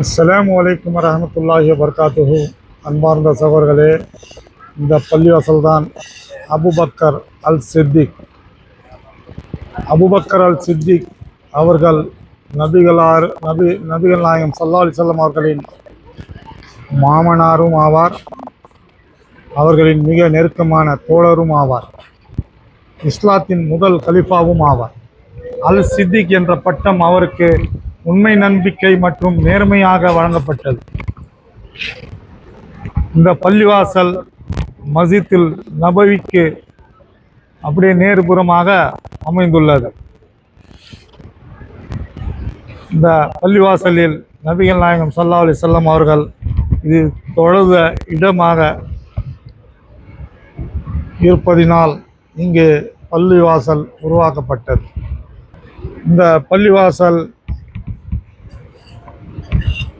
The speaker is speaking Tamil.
அஸ்லாம் வலைக்கம் வரமத்துல்லாஹி வர்காத்துஹு அன்பார்ந்த சகோர்களே இந்த பள்ளிவாசல் தான் Abubakar al Siddiq Abubakar al Siddiq அவர்கள் நபிகளார் நபி நபிகள் நாயகம் சல்லா அலிசல்லம் அவர்களின் மாமனாரும் ஆவார். அவர்களின் மிக நெருக்கமான தோழரும் ஆவார். இஸ்லாத்தின் முதல் கலிஃபாவும் ஆவார். அல் சித்திக் என்ற பட்டம் அவருக்கு உண்மை நம்பிக்கை மற்றும் நேர்மையாக வழங்கப்பட்டது. இந்த பள்ளிவாசல் மசித்தில் நபவிக்கு அப்படியே நேர்புறமாக அமைந்துள்ளது. இந்த பள்ளிவாசலில் நபிகள் நாயகம் சல்லா அலி செல்லம் அவர்கள் இது தொழுத இடமாக இருப்பதினால் இங்கு பள்ளிவாசல் உருவாக்கப்பட்டது. இந்த பள்ளிவாசல்